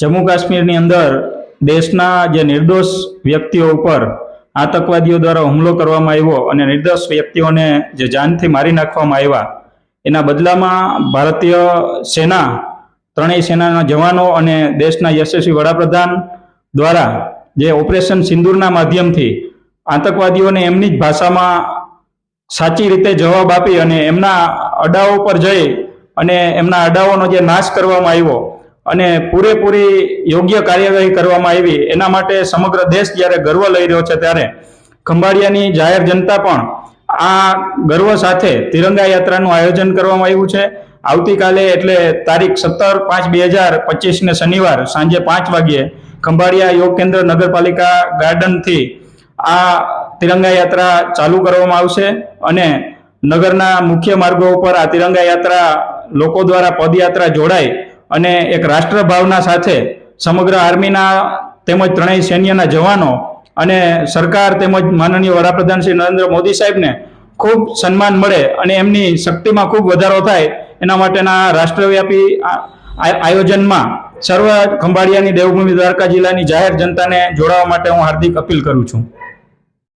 જમ્મુ કાશ્મીરની અંદર દેશના જે નિર્દોષ વ્યક્તિઓ ઉપર આતંકવાદીઓ દ્વારા હુમલો કરવામાં આવ્યો અને નિર્દોષ વ્યક્તિઓને જે જાનથી મારી નાખવામાં આવ્યા, એના બદલામાં ભારતીય સેના, ત્રણેય સેનાના જવાનો અને દેશના યશસ્વી વડાપ્રધાન દ્વારા જે ઓપરેશન સિંદૂરના માધ્યમથી આતંકવાદીઓને એમની જ ભાષામાં સાચી રીતે જવાબ આપી અને એમના અડાઓ પર જઈ અને એમના અડાઓનો જે નાશ કરવામાં આવ્યો અને પૂરેપૂરી યોગ્ય કાર્યવાહી કરવામાં આવી. એના માટે સમગ્ર દેશ જ્યારે ગર્વ લઈ રહ્યો છે ત્યારે ખંભાળિયાની જાહેર જનતા પણ આ ગર્વ સાથે તિરંગા યાત્રાનું આયોજન કરવામાં આવ્યું છે. આવતીકાલે એટલે તારીખ સત્તર પાંચ બે હજાર પચીસને શનિવાર સાંજે પાંચ વાગ્યે ખંભાળિયા યોગ કેન્દ્ર નગરપાલિકા ગાર્ડનથી આ તિરંગા યાત્રા ચાલુ કરવામાં આવશે અને નગરના મુખ્ય માર્ગો ઉપર આ તિરંગા યાત્રા લોકો દ્વારા પદયાત્રા જોડાય અને એક રાષ્ટ્રભાવના સાથે સમગ્ર આર્મીના તેમજ ત્રણેય સૈન્યના જવાનો અને સરકાર તેમજ માનનીય વડાપ્રધાન શ્રી નરેન્દ્ર મોદી સાહેબને ખૂબ સન્માન મળે અને એમની શક્તિમાં ખૂબ વધારો થાય, એના માટેના રાષ્ટ્રવ્યાપી આયોજનમાં સર્વ ખંભાળિયાની દેવભૂમિ દ્વારકા જિલ્લાની જાહેર જનતાને જોડાવા માટે હું હાર્દિક અપીલ કરું છું.